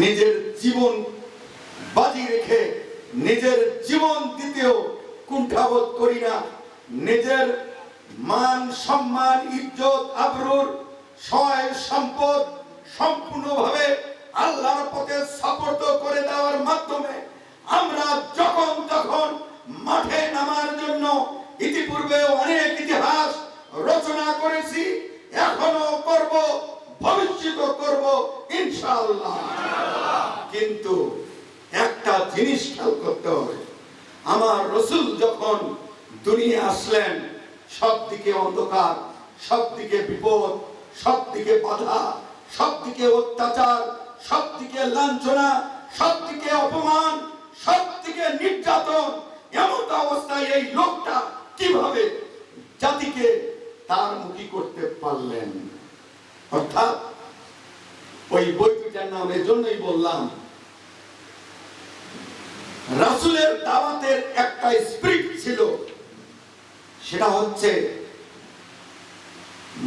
নিজের জীবন বাজি রেখে নিজের জীবন দিতেও কুণ্ঠাবোধ করি না। নিজের মান, সম্মান, ইজ্জত, আবরুর সয়, সম্পদ সম্পূর্ণভাবে আল্লাহর পথে সাপোর্ট করে দেওয়ার মাধ্যমে আমরা যখন তখন মাঠে নামার জন্য ইতিপূর্বে অনেক ইতিহাস রচনা করেছি, এখনও করব ভবিষ্যৎ করব, ইনশাআল্লাহ। কিন্তু একটা জিনিস খেয়াল করতে হবে। আমার রসুল যখন দুনিয়া আসলেন সব দিকে অন্ধকার সব দিকে বিপদ সব দিকে বাধা সব দিকে অত্যাচার সব দিকে লাঞ্ছনা সব দিকে অপমান সব দিকে নির্যাতন, এমন অবস্থায় এই লোকটা কীভাবে জাতিকে তার মুখী করতে পারলেন? অর্থাৎ ওই বইটার নাম এজন্যই বললাম, রাসুলের দাওয়াতের একটা স্পিরিট ছিল, সেটা হচ্ছে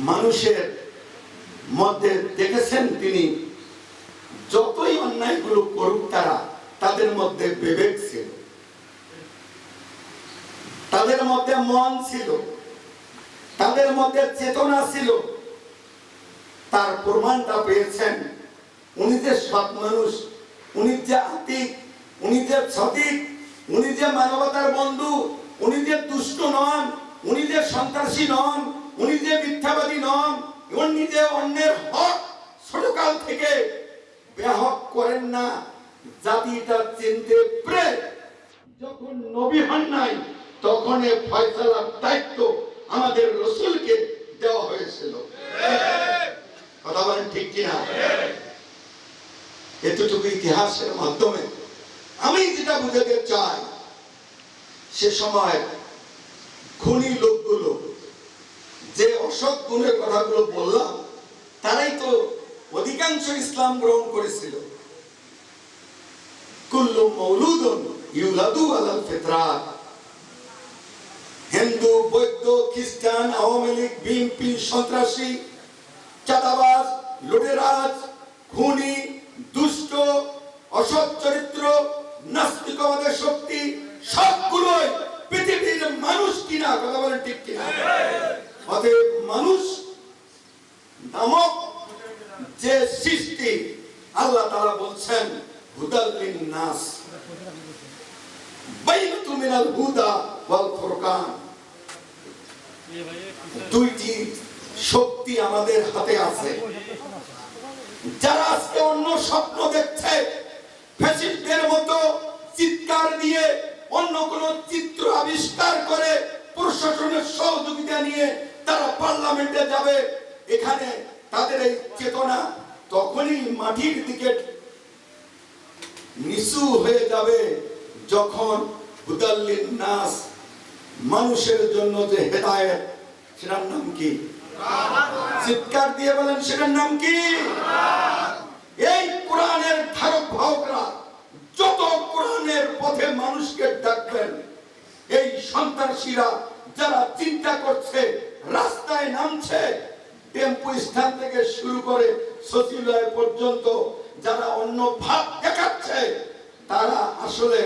মানুষের মধ্যে দেখেছেন তিনি, যতই অন্যায়গুলো করুক তারা তাদের মধ্যে বিবেক ছিল, তাদের মধ্যে মন ছিল, তাদের মধ্যে চেতনা ছিল, তার প্রমাণটা পেয়েছেন উনি যে সৎ মানুষ উনি যে আতিক উনি যে সঠিক উনি যে মানবতার বন্ধু উনি যে দুষ্ট নন উনি যে সন্ত্রাসী নন উনি যে মিথ্যাবাদী নন উনি যে অন্যের হক ছোটকাল থেকে ব্যাহক করেন না জাতিটা চিনতে প্রে। যখন নবী হন নাই তখন এ ফয়সালার দায়িত্ব আমাদের রসুলকে দেওয়া হয়েছিল। কথা বলেন ঠিক কিনা? এতটুকু ইতিহাসের মাধ্যমে আমি যেটা বুঝাতে চাই, সে সময় খুনি লোকগুলো যে অসৎ গুণের কথাগুলো বললাম, তারাই তো অধিকাংশ ইসলাম গ্রহণ করেছিল। কুল্লু মৌলুদন ইউলাদু আলাল ফিতরাত। হিন্দু, বৌদ্ধ, খ্রিস্টান, আওয়ামী লীগ, বিএনপি, সন্ত্রাসী, চাঁদাবাজ, লুটেরাজ, খুনি দুষ্ট অসৎ চরিত্র নাস্তিকবাদের শক্তি, সবগুলোই পৃথিবীর মানুষ কিনা, কথা বলেন ঠিক কিনা? অতএব মানুষ নামক যে সৃষ্টি আল্লাহ তাআলা বলছেন হুদাল্লিন নাস বাইনাতু মিনাল হুদা ওয়াল ফুরকান। দুইটি শক্তি আমাদের হাতে আছে। যারা আজকে অন্য স্বপ্ন দেখছে, ফ্যাসিস্টদের মতো চিৎকার দিয়ে অন্য কোন চিত্র আবিষ্কার করে প্রশাসনের সহযোগিতা নিয়ে তারা পার্লামেন্টে যাবে, এখানে তাদের এই চেতনা তখনই মাটির দিকে নিচু হয়ে যাবে যখন হুদাল্লিন নাস মানুষের জন্য যে হেদায়েত, সেটার নাম কি? চিৎকার দিয়ে বলেন, সেটার নাম কি? এই কোরআনের ধারক বাহকরা যত কোরআনের পথে মানুষকে ডাকবেন, এই সন্ত্রাসীরা যারা চিন্তা করছে, রাস্তায় নামছে, টেম্পো স্থান থেকে শুরু করে সচিবালয় পর্যন্ত যারা অন্য ভাব দেখাচ্ছে, তারা আসলে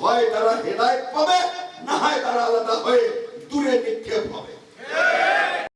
হয় তারা হেদায়ত পাবে, না হয় তারা আলাদা হয়ে দূরে নিক্ষেপ হবে।